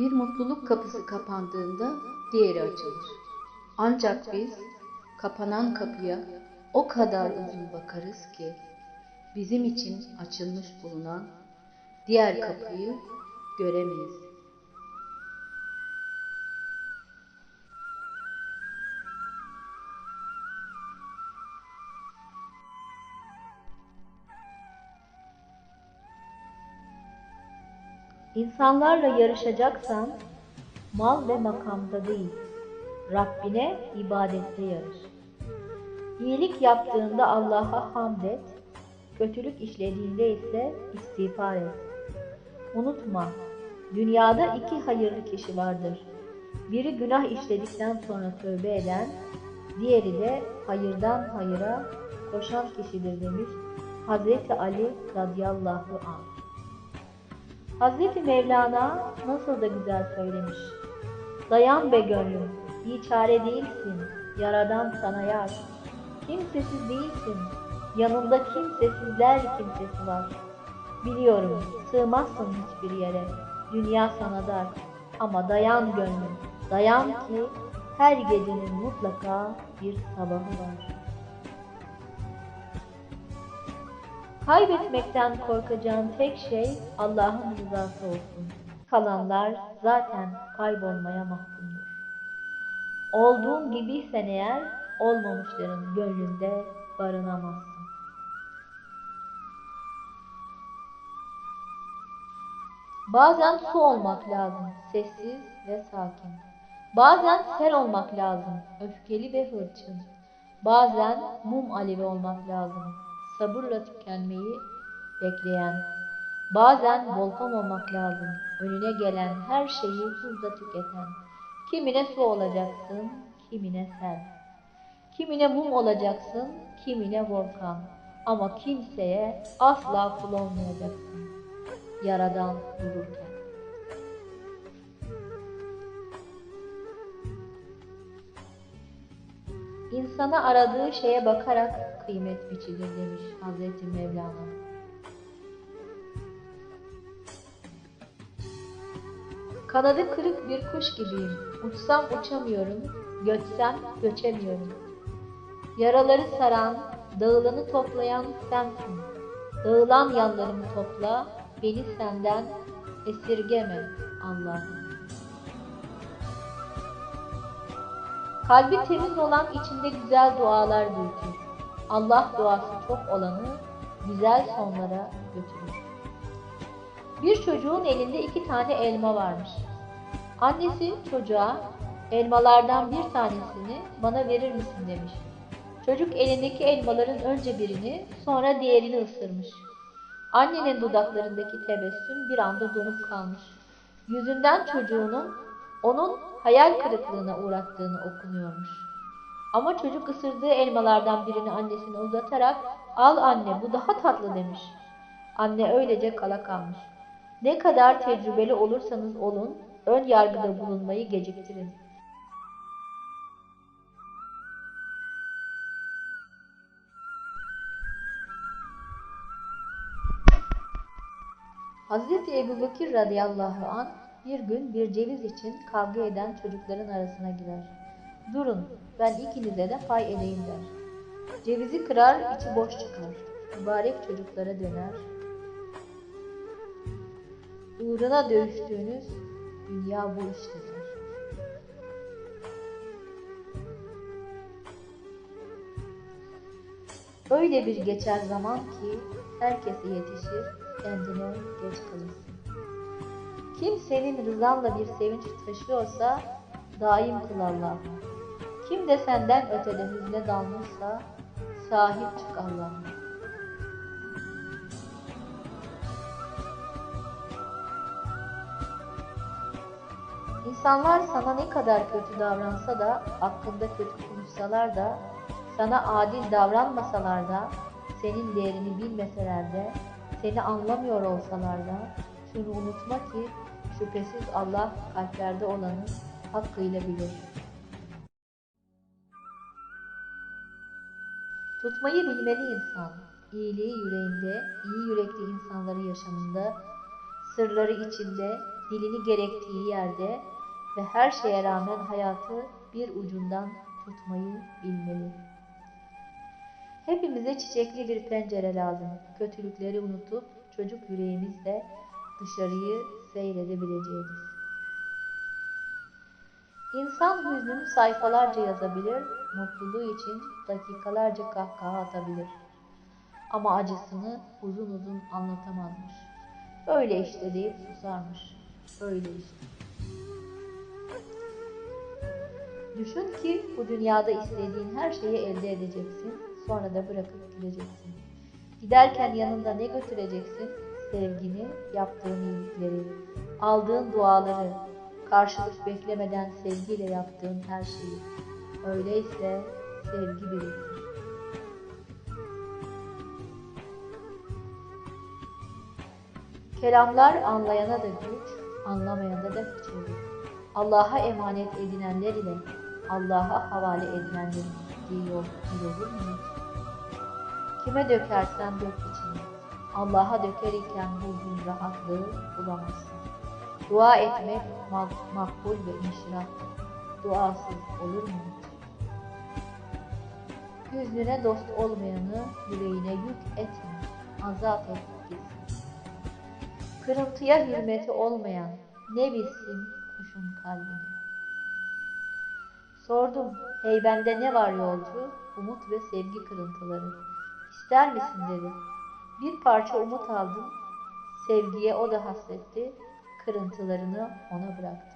Bir mutluluk kapısı kapandığında diğeri açılır. Ancak biz kapanan kapıya o kadar uzun bakarız ki bizim için açılmış bulunan diğer kapıyı göremeyiz. İnsanlarla yarışacaksan mal ve makamda değil, Rabbine ibadette yarış. İyilik yaptığında Allah'a hamd et, kötülük işlediğinde ise istiğfar et. Unutma, dünyada iki hayırlı kişi vardır. Biri günah işledikten sonra tövbe eden, diğeri de hayırdan hayıra koşan kişidir demiş Hazreti Ali radıyallahu anh. Hazreti Mevlana nasıl da güzel söylemiş. Dayan be gönlüm, biçare değilsin, yaradan sana yar. Kimsesiz değilsin, yanında kimsesizler kimsesi var. Biliyorum, sığmazsın hiçbir yere, dünya sana dar. Ama dayan gönlüm, dayan ki her gecenin mutlaka bir sabahı var. Kaybetmekten korkacağın tek şey Allah'ın rızası olsun. Kalanlar zaten kaybolmaya mahkumdur. Olduğun gibiysen eğer olmamışların gönlünde barınamazsın. Bazen su olmak lazım, sessiz ve sakin. Bazen sel olmak lazım, öfkeli ve hırçın. Bazen mum alevi olmak lazım, sabırla tükenmeyi bekleyen. Bazen volkan olmak lazım, önüne gelen her şeyi hızla tüketen. Kimine su olacaksın, kimine sel. Kimine mum olacaksın, kimine volkan. Ama kimseye asla kul olmayacaksın. Yaradan dururken. İnsana aradığı şeye bakarak kıymet biçilir demiş Hazreti Mevlana. Kanadı kırık bir kuş gibiyim. Uçsam uçamıyorum, göçsem göçemiyorum. Yaraları saran, dağılanı toplayan sensin. Dağılan yanlarımı topla, beni senden esirgeme Allah'ım. Kalbi temiz olan içinde güzel dualar büyütür. Allah duası çok olanı güzel sonlara götürür. Bir çocuğun elinde iki tane elma varmış. Annesi çocuğa elmalardan bir tanesini bana verir misin demiş. Çocuk elindeki elmaların önce birini sonra diğerini ısırmış. Annenin dudaklarındaki tebessüm bir anda donup kalmış. Yüzünden çocuğunun onun hayal kırıklığına uğrattığını okunuyormuş. Ama çocuk ısırdığı elmalardan birini annesine uzatarak al anne bu daha tatlı demiş. Anne öylece kala kalmış. Ne kadar tecrübeli olursanız olun ön yargıda bulunmayı geciktirin. Hazreti Ebu Bekir radıyallahu an bir gün bir ceviz için kavga eden çocukların arasına girer. Durun, ben ikinize de pay edeyim der. Cevizi kırar, içi boş çıkar. Mübarek çocuklara döner. Uğruna dövüştüğünüz dünya bu iştedir. Öyle bir geçer zaman ki herkese yetişir, kendine geç kalırsın. Kim senin rızanla bir sevinç taşıyorsa daim kıl Allah'ım. Kim de senden ötede hüzne dalmışsa sahip çık Allah'ım. İnsanlar sana ne kadar kötü davransa da, hakkında kötü konuşsalar da, sana adil davranmasalar da, senin değerini bilmeseler de, seni anlamıyor olsalar da, şunu unutma ki şüphesiz Allah kalplerde olanı hakkıyla bilir. Tutmayı bilmeli insan. İyiliği yüreğinde, iyi yürekli insanları yaşamında, sırları içinde, dilini gerektiği yerde ve her şeye rağmen hayatı bir ucundan tutmayı bilmeli. Hepimize çiçekli bir pencere lazım. Kötülükleri unutup çocuk yüreğimizle dışarıyı seyredebileceğimiz. İnsan hüznünü sayfalarca yazabilir, mutluluğu için dakikalarca kahkaha atabilir. Ama acısını uzun uzun anlatamazmış. Öyle işte deyip susarmış. Öyle işte. Düşün ki bu dünyada istediğin her şeyi elde edeceksin, sonra da bırakıp gideceksin. Giderken yanında ne götüreceksin? Sevgini, yaptığın iyilikleri, aldığın duaları, karşılık beklemeden sevgiyle yaptığın her şeyi. Öyleyse sevgi biriktir. Kelamlar anlayana da güç, anlamayana da olur. Allah'a emanet edinenler ile Allah'a havale edilenlerin gittiği yol mu hiç? Kime dökersen dök içine. Allah'a döker iken bulduğun rahatlığı bulamazsın. Dua etmek mak- makbul ve inşirahtır. Duasız olur mu hiç? Hüznüne dost olmayanı yüreğine yük etme. Azat et gitsin. Kırıntıya hürmeti olmayan ne bilsin kuşun kalbini. Sordum, heybende ne var yolcu? Umut ve sevgi kırıntıları. İster misin dedi. Bir parça umut aldım. Sevgiye o da hasretti. Kırıntılarını ona bıraktı.